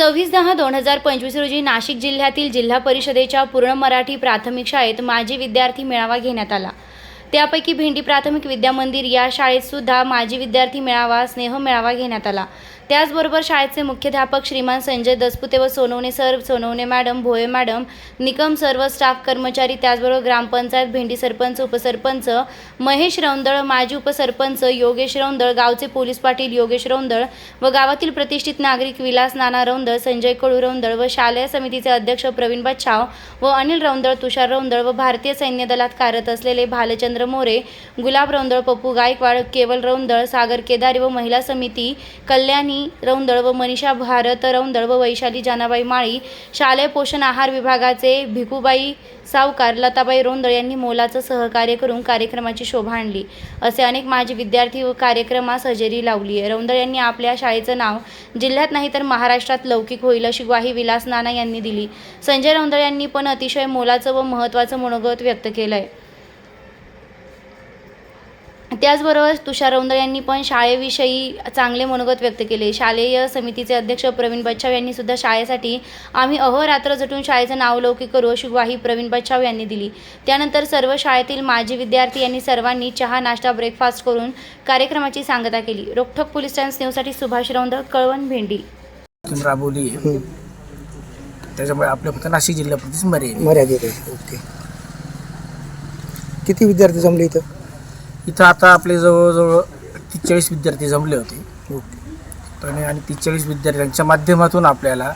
सव्वीस दहा दोन हजार पंचवीस रोजी नाशिक जिल्ह्यातील जिल्हा परिषदेच्या पूर्ण मराठी प्राथमिक शाळेत माजी विद्यार्थी मेळावा घेण्यात आला. त्यापैकी भेंडी प्राथमिक विद्यामंदिर या शाळेत सुद्धा माजी विद्यार्थी मेळावा स्नेह मेळावा घेण्यात आला. त्याचबरोबर शाळेचे मुख्याध्यापक श्रीमान संजय दसपुते व Sonawane sir Sonawane madam Bhoye madam Nikam सर्व स्टाफ कर्मचारी त्याचबरोबर ग्रामपंचायत भेंडी सरपंच उपसरपंच महेश रौंदळ माजी उपसरपंच योगेश रौंदळ गावचे पोलीस पाटील योगेश रौंदळ व गावातील प्रतिष्ठित नागरिक विलास नाना रौंदळ संजय कडू रौंदळ व शालेय समितीचे अध्यक्ष प्रवीण बच्छाव व अनिल रौंदळ तुषार रौंदळ व भारतीय सैन्य दलात कार्यरत असलेले भालचंद्र मोरे गुलाब रौंदळ पप्पू गायकवाड केवल रौंदळ सागर केदारी व महिला समिती कल्याणी रौंदळ व मनीषा भारत रौंदळ व वैशाली जानाबाई माळी शालेय पोषण आहार विभागाचे भिकूबाई सावकार लताबाई रोंदळ यांनी मोलाचं सहकार्य करून कार्यक्रमाची शोभा आणली. असे अनेक माजी विद्यार्थी व कार्यक्रमास हजेरी लावली रौंदळ यांनी आपल्या शाळेचं नाव जिल्ह्यात नाही तर महाराष्ट्रात लौकिक होईल अशी ग्वाही विलास नाना यांनी दिली. संजय रौंदळ यांनी पण अतिशय मोलाचं व महत्त्वाचं मनोगत व्यक्त केलं आहे त्याचबरोबर तुषार रौंदळ यांनी पण शाळेविषयी चांगले मनोगत व्यक्त केले. शालेय समितीचे अध्यक्ष प्रवीण बच्छाव यांनी सुद्धा शाळेसाठी आम्ही अहोरात्र झटून शाळेचं नाव लौकिक करू अशी ग्वाही प्रवीण बच्छाव यांनी दिली. त्यानंतर सर्व शाळेतील माजी विद्यार्थी यांनी सर्वांनी चहा नाश्ता ब्रेकफास्ट करून कार्यक्रमाची सांगता केली. रोखठोक पोलीस टाइम्स न्यूजसाठी सुभाष रौंदळ कळवण भेंडी. राबवली. त्याच्यामुळे आपल्या फक्त नाशिक जिल्ह्यापुरतीच मर्यादित मर्यादित आहे. ओके. किती विद्यार्थी जमले इथं? इथं आता आपले जवळजवळ तीस विद्यार्थी जमले होते. ओके आणि आणि तीस विद्यार्थ्यांच्या माध्यमातून आपल्याला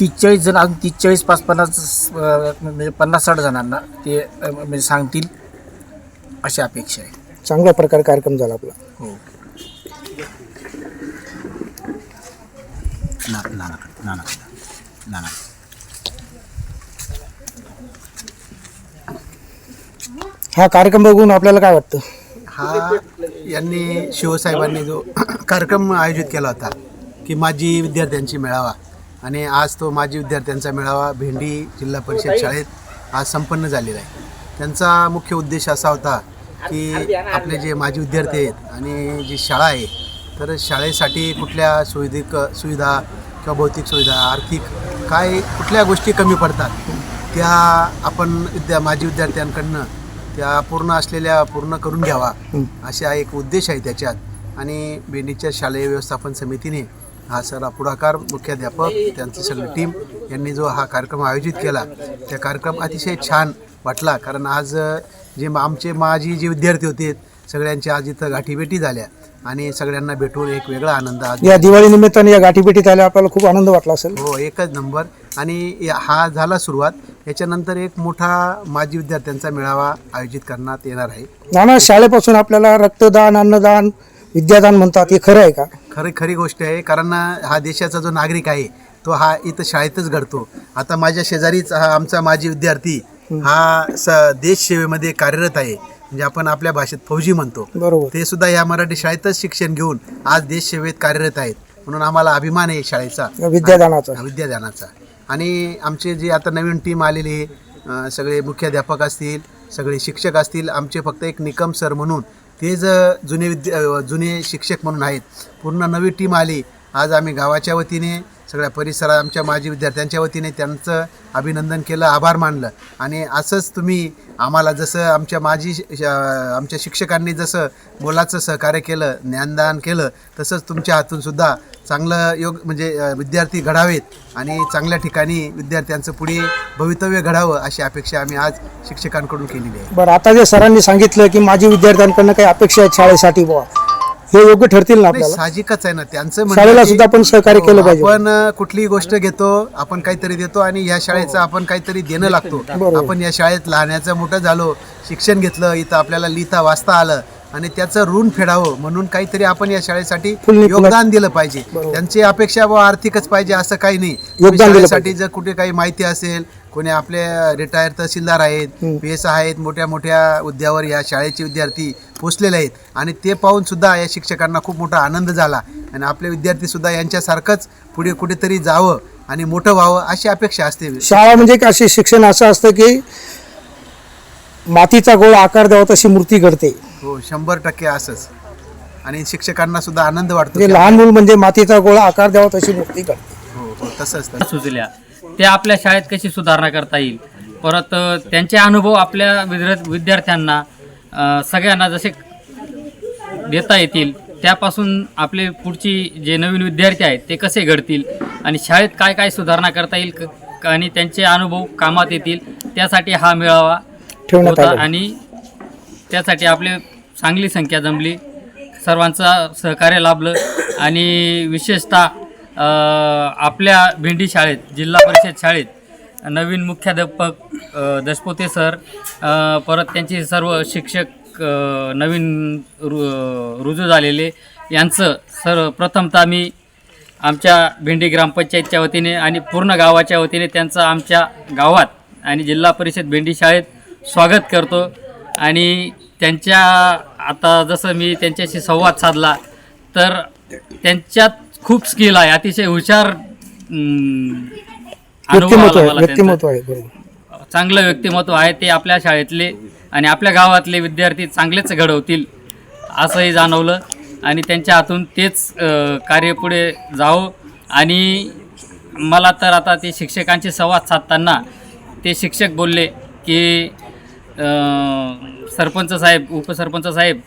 तीस जण अजून तीस पाच पन्नास म्हणजे पन्नास साठ जणांना ते म्हणजे सांगतील अशी अपेक्षा आहे. चांगल्या प्रकारे कार्यक्रम झाला आपला. हो. ना ना ना ना ना ना हा कार्यक्रम बघून आपल्याला काय वाटतं? हा यांनी शिवसाहेबांनी जो कार्यक्रम आयोजित केला होता की माजी विद्यार्थ्यांची मेळावा. आणि आज तो माजी विद्यार्थ्यांचा मेळावा भेंडी जिल्हा परिषद शाळेत आज संपन्न झालेला आहे. त्यांचा मुख्य उद्देश असा होता की आपले जे माजी विद्यार्थी आहेत आणि जी शाळा आहे तर शाळेसाठी कुठल्या सुविधिक सुविधा किंवा भौतिक सुविधा आर्थिक काय कुठल्या गोष्टी कमी पडतात त्या आपण विद्या माजी विद्यार्थ्यांकडनं त्या पूर्ण असलेल्या पूर्ण करून घ्यावा असा एक उद्देश आहे त्याच्यात. आणि भेंडीच्या शालेय व्यवस्थापन समितीने हा सर पुढाकार मुख्याध्यापक त्यांची सगळी टीम यांनी जो हा कार्यक्रम आयोजित केला त्या कार्यक्रम अतिशय छान वाटला. कारण आज जे आमचे माजी जे विद्यार्थी होते सगळ्यांच्या आज इथं गाठीभेटी झाल्या. आणि सगळ्यांना भेटून एक वेगळा आनंद आज. या दिवाळी निमित्ताने या गाठीभेटीत आल्या आपल्याला खूप आनंद वाटला असेल. हो एकच नंबर. आणि या- हा झाला सुरुवात. याच्यानंतर एक मोठा माजी विद्यार्थ्यांचा मेळावा आयोजित करण्यात येणार आहे. नाना शाळेपासून आपल्याला रक्तदान अन्नदान विद्यादान म्हणतात हे खरं आहे का? खरी खरी गोष्ट आहे कारण हा देशाचा जो नागरिक आहे तो हा इथं शाळेतच घडतो. आता माझ्या शेजारीच हा आमचा माजी विद्यार्थी हा स देश सेवेमध्ये कार्यरत आहे. म्हणजे आपण आपल्या भाषेत फौजी म्हणतो. बरोबर. ते सुद्धा या मराठी शाळेतच शिक्षण घेऊन आज देश सेवेत कार्यरत आहेत. म्हणून आम्हाला अभिमान आहे शाळेचा. विद्यादानाचा. विद्यादानाचा. आणि आमचे जे आता नवीन टीम आलेली आहे सगळे मुख्याध्यापक असतील सगळे शिक्षक असतील आमचे फक्त एक निकम सर म्हणून ते ज जुने विद्या जुने शिक्षक म्हणून आहेत. पूर्ण नवी टीम आली. आज आम्ही गावाच्या वतीने सगळ्या परिसरात आमच्या माजी विद्यार्थ्यांच्या वतीने त्यांचं अभिनंदन केलं आभार मानलं. आणि असंच तुम्ही आम्हाला जसं आमच्या माजी आमच्या शिक्षकांनी जसं मोलाचं सहकार्य केलं ज्ञानदान केलं तसंच तुमच्या हातून सुद्धा चांगलं योग म्हणजे विद्यार्थी घडावेत आणि चांगल्या ठिकाणी विद्यार्थ्यांचं पुढे भवितव्य घडावं अशी अपेक्षा आम्ही आज शिक्षकांकडून केलेली आहे. बरं आता जे सरांनी सांगितलं की माझी विद्यार्थ्यांकडनं काही अपेक्षा आहेत शाळेसाठी बुवा. हे योग्य ठरतील ना नाही, आपल्याला साहजिकच आहे ना त्यांचं म्हणणं शाळेला की- सुद्धा आपण सहकार्य केलं पाहिजे. आपण अ, कुठलीही गोष्ट घेतो आपण काहीतरी देतो आणि ह्या शाळेचं आपण काहीतरी देणं लागतो बरोबर. आपण या शाळेत लहानाचं मोठं झालो शिक्षण घेतलं इथं आपल्याला लिहिता वाचता आलं आणि त्याचं ऋण फेडावं म्हणून काहीतरी आपण या शाळेसाठी योगदान दिलं पाहिजे. त्यांची अपेक्षा व आर्थिकच पाहिजे असं काही नाही. शाळेसाठी जर कुठे काही माहिती असेल कोणी आपले रिटायर तहसीलदार आहेत पी एस आहेत मोठ्या मोठ्या हुद्द्यावर या शाळेचे विद्यार्थी पोचलेले आहेत आणि ते पाहून सुद्धा या शिक्षकांना खूप मोठा आनंद झाला आणि आपले विद्यार्थी सुद्धा यांच्यासारखंच पुढे कुठेतरी जावं आणि मोठं व्हावं अशी अपेक्षा असते. शाळा म्हणजे एक असे शिक्षण असं असतं की मातीचा गोळ आकार द्यावा तशी मूर्ती घडते. हो शंभर टक्के असंच. आणि शिक्षकांना सुद्धा आनंद वाटतो म्हणजे लहान मूल म्हणजे मातीचा गोळा आकार द्यावा तशी मूर्ती करते हो हो तसंच तसं. सुचल्या ते आपल्या शाळेत कशी सुधारणा करता येईल? परत अ, त्यांचे अनुभव आपल्या विद्या- विद्यार्थ्यांना अ, सगळ्यांना जसे देता येतील त्यापासून आपले पुढची जे नवीन विद्यार्थी आहेत ते कसे घडतील? आणि शाळेत काय काय सुधारणा करता येईल? क- क- आणि त्यांचे अनुभव कामात येतील? त्यासाठी हा मेळावा ठेवण्यात होता. आणि त्यासाठी आपले चांगली संख्या जमली. सर्वांचा सहकार्य लाभलं. आणि विशेषतः आपल्या भेंडी शाळेत जिल्हा परिषद शाळेत नवीन मुख्याध्यापक दशपोते सर परत त्यांचे सर्व शिक्षक नवीन रु रुजू झालेले. यांचं सर प्रथमतः मी आमच्या भेंडी ग्रामपंचायतच्या वतीने आणि पूर्ण गावाच्या वतीने त्यांचं आमच्या गावात आणि जिल्हा परिषद भेंडी शाळेत स्वागत करतो. आणि त्यांच्या आता जसं मी त्यांच्याशी संवाद साधला तर त्यांच्यात खूप स्किल आहे अतिशय हुशार व्यक्तिमत्व आहे. चांगलं व्यक्तिमत्व आहे ते आपल्या शाळेतले आणि आपल्या गावातले विद्यार्थी चांगलेच घडवतील असंही जाणवलं. आणि त्यांच्या हातून तेच कार्य पुढे जावं. आणि मला तर आता ते शिक्षकांशी संवाद साधताना ते शिक्षक बोलले की सरपंच साहेब उपसरपंच साहेब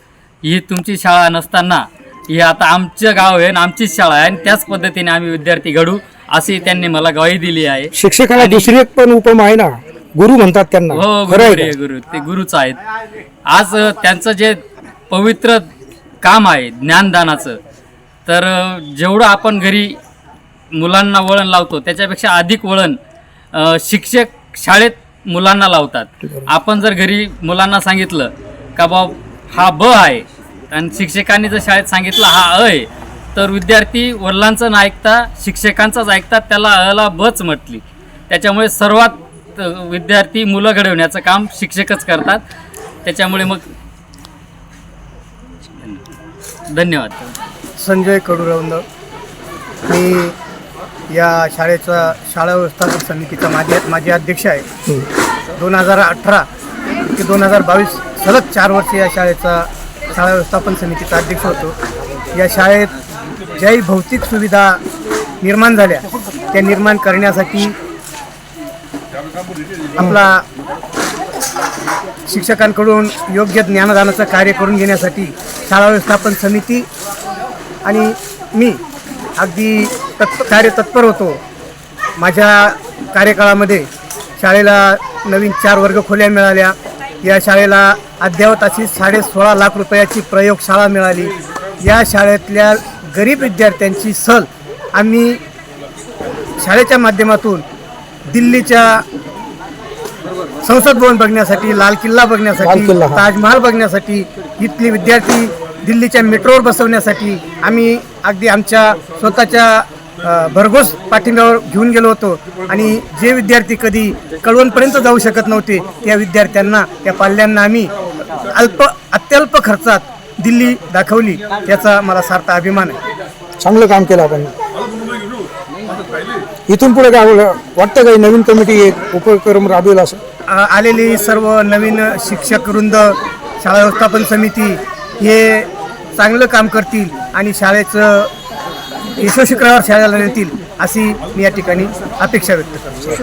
ही तुमची शाळा नसताना ही आता आमचं गाव आहे आणि आमचीच शाळा आहे आणि त्याच पद्धतीने आम्ही विद्यार्थी घडू अशी त्यांनी मला ग्वाही दिली आहे. शिक्षकाला दुसरी एक पण उपमा आहे ना गुरु म्हणतात त्यांना. हो गुरु आहे? गुरु ते गुरुच आहेत. आज त्यांचं जे पवित्र काम आहे ज्ञानदानाचं तर जेवढं आपण घरी मुलांना वळण लावतो त्याच्यापेक्षा अधिक वळण शिक्षक शाळेत मुलांना लावतात. आपण जर घरी मुलांना सांगितलं का बा हा ब आहे. आणि शिक्षकांनी जर शाळेत सांगितलं हा अ आहे तर विद्यार्थी वडिलांचं न ऐकता शिक्षकांचंच ऐकतात त्याला अला बच म्हटली. त्याच्यामुळे सर्वात विद्यार्थी मुलं घडवण्याचं काम शिक्षकच करतात. त्याच्यामुळे मग धन्यवाद. संजय कडुरवंद मी या शाळेचा शाळा व्यवस्थापन समितीचा माझे माजी अध्यक्ष आहे. दोन हजार अठरा ते दोन हजार बावीस सलग चार वर्ष या शाळेचा शाळा व्यवस्थापन समितीचा अध्यक्ष होतो. या शाळेत ज्याही भौतिक सुविधा निर्माण झाल्या त्या निर्माण करण्यासाठी आपला शिक्षकांकडून योग्य ज्ञानदानाचं कार्य करून घेण्यासाठी शाळा व्यवस्थापन समिती आणि मी अगदी तत्प कार्य तत्पर होतो. माझ्या कार्यकाळामध्ये शाळेला नवीन चार वर्ग खोल्या मिळाल्या. या शाळेला अद्ययावत अशी साडे सोळा लाख रुपयाची प्रयोगशाळा मिळाली. या शाळेतल्या गरीब विद्यार्थ्यांची सहल आम्ही शाळेच्या माध्यमातून दिल्लीच्या संसद भवन बघण्यासाठी लाल किल्ला लाल बघण्यासाठी. ताजमहाल बघण्यासाठी इथले विद्यार्थी दिल्लीच्या मेट्रोवर बसवण्यासाठी आम्ही अगदी आमच्या स्वतःच्या भरघोस पाठिंब्यावर घेऊन गेलो होतो. आणि जे विद्यार्थी कधी कळवणपर्यंत जाऊ शकत नव्हते त्या विद्यार्थ्यांना त्या पाल्यांना आम्ही अल्प अत्यल्प खर्चात दिल्ली दाखवली. याचा मला सार्थ अभिमान आहे. चांगलं काम केलं आपण. इथून पुढे काय? वाटतं काही नवीन कमिटी एक उपक्रम राबवेल असं? आलेली सर्व नवीन शिक्षक वृंद शाळा व्यवस्थापन समिती हे चांगलं काम करतील आणि शाळेचं यशस्वीकरावर शाळेला नेतील अशी मी या ठिकाणी अपेक्षा व्यक्त करतो.